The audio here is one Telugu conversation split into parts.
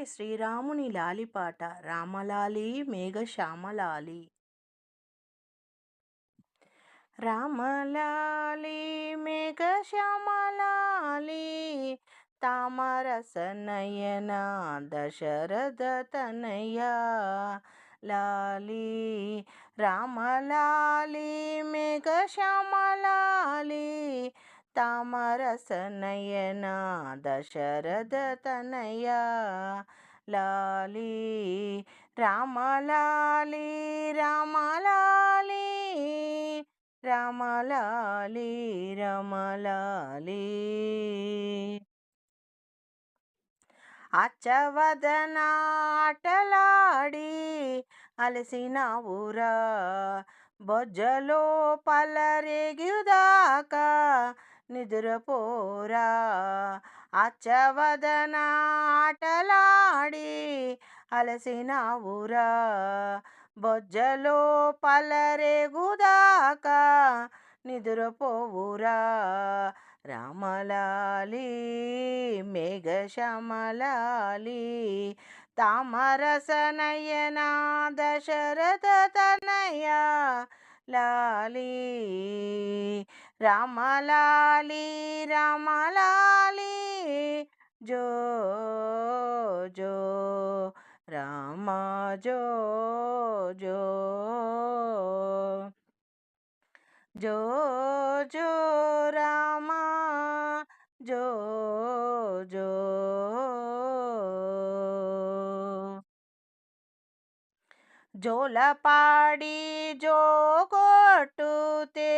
చక్కని శ్రీరాముని లాలిపాట రామలాలి మేఘశ్యామలాలి. రామలాలి మేఘశ్యామలాలి తామరసనయన దశరథ తనయ. లాలి రామలాలి మేఘశ్యామలాలి తామరసనయన దశరథ తనయా లాలి రామలాలి రామలాలి రామలాలి రమలాలి. అచ్చవదనాటలాడి అలసిన ఊరా బొజ్జలో పలరేగుదాకా నిదురపోరా. అచ్చవదన ఆటలాడి అలసిన ఊరా. బొజ్జలో పలరేగుదాకా నిదురపోవురా. రామలాలి మేఘశమలాలి తామరసనయన దశరథ తనయ లాలి. రామలాలి రామలాలి జో జో రామ జో జో జో జో రామ జో జో జోలపాడి జోగొట్టుతే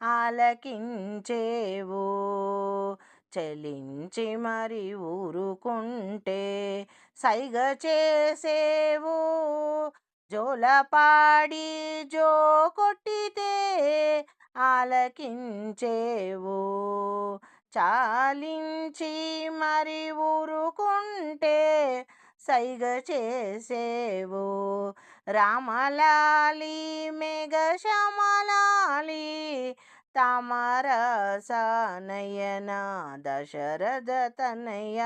ఆలకించేవు చలించి మరి ఊరుకుంటే సైగ చేసేవు. జోలపాడి జో కొట్టితే ఆలకించేవు చాలించి మరి ఊరుకుంటే సైగ చేసేవు రామలాలి మేఘశమలాలి తామరసనయన దశరథ తనయ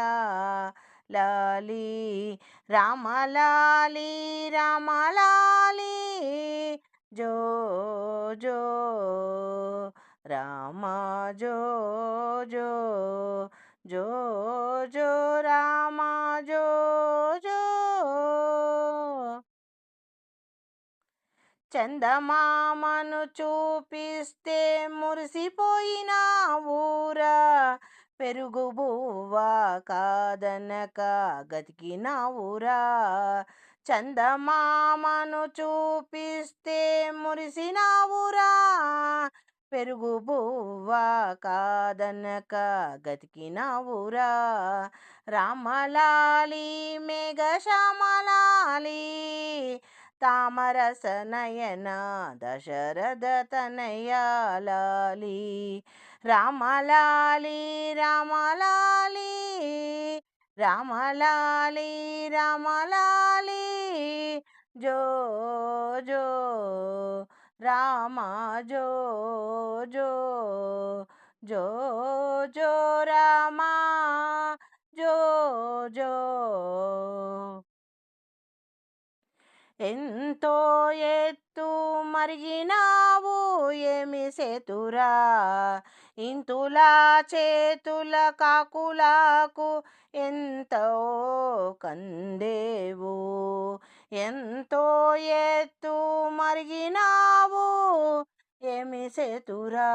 లాలి. రామలాలి రామలాలి జో జో రామ జో జో. జో జో రామ జో జో. చందమామను చూపిస్తే మురిసిపోయిన ఊరా? పెరుగు బువ్వా కాదనక గతికిన ఊరా? చందమామను చూపిస్తే మురిసిన ఊరా? పెరుగు బువ్వా కాదనక రామలాలి మేఘ శ్యామలాలి తామరస నయన దశరథ తనయాలి రామలాలి రామలాలి రామలాలి రామలాలి జో జో. రామ జో జో జో జో రామ జో జో. ఎంతో ఎత్తు మరిగినావు ఏమి సేతురా ఇంతులా చేతుల కాకులకు ఎంతో కందేవు. ఎంతో ఎత్తు మరిగినావు ఏమి సేతురా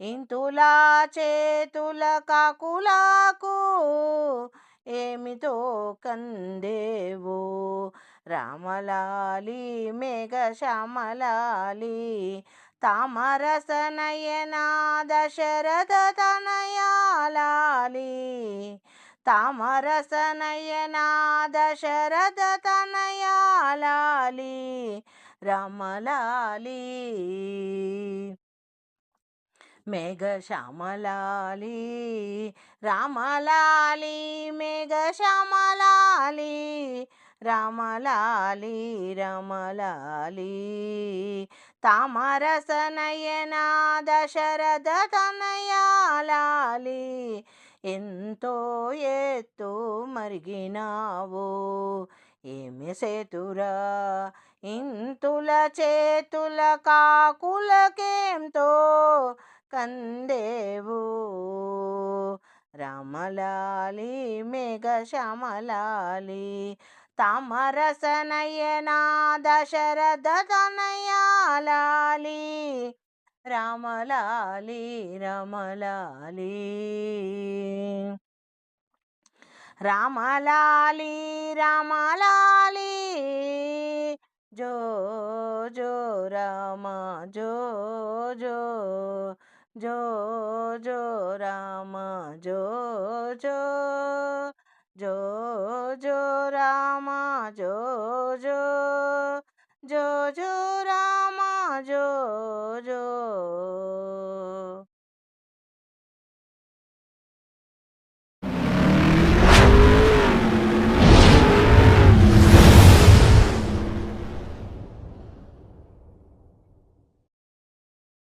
ఇంతులా చేతుల కాకులాకు ఏమితో కందేవు రామలాలి మేఘశ్యామలాలి తామరసనయనా దశరథ తనయాలాలి తామరసనయనా దశరథ తనయాలాలి రామలాలి. మేఘశ్యామలాలి. రామలాలి మేఘశ్యామలాలి. రామలాలి రమలాలి. తామరసనయన దశరథ తనయాలి ఎంతో ఎత్తు మరిగినావో ఏమి సేతురా ఇంతుల చేతుల కాకులకేంతో కందేవు? రమలాలి మేఘ శ్యామలాలి తామరసనయనా దశరథ తనయాలి రామలాలి రమలాలి. రామలాలి రామలాలి. జో జో రామ జో జో జో జో రామ జో జో జో జో రామ జో జో జో జో రామ జో